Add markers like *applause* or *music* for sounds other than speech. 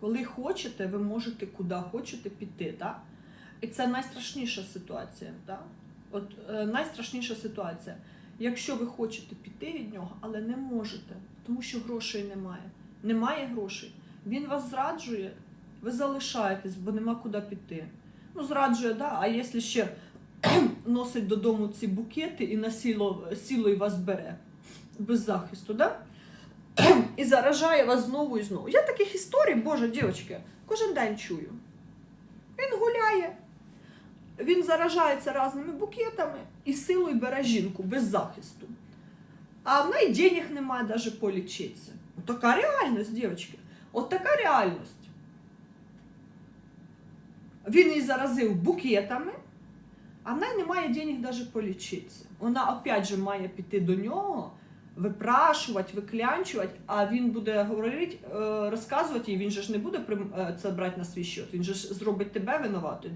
Коли хочете, ви можете куди хочете піти. Да? І це найстрашніша ситуація. Да? От е, найстрашніша ситуація. Якщо ви хочете піти від нього, але не можете, тому що грошей немає. Немає грошей. Він вас зраджує, ви залишаєтесь, бо нема куди піти. Ну, зраджує, да, а якщо ще *clears throat* носить додому ці букети і на сіло, і вас бере без захисту, да? І заражає вас знову і знову. Я таких історій, боже, дівчатки, кожен день чую. Він гуляє, він заражається різними букетами і силою бере жінку без захисту. А в неї денег немає навіть полічитися. Така реальність, дівчатки. От така реальність. Він її заразив букетами, а в неї немає денег навіть полічитися. Вона опять же має піти до нього, випрашувати, виклянчувати, а він буде говорити, е, розказувати і він же ж не буде е, це брати на свій счет, він же ж зробить тебе винуватою.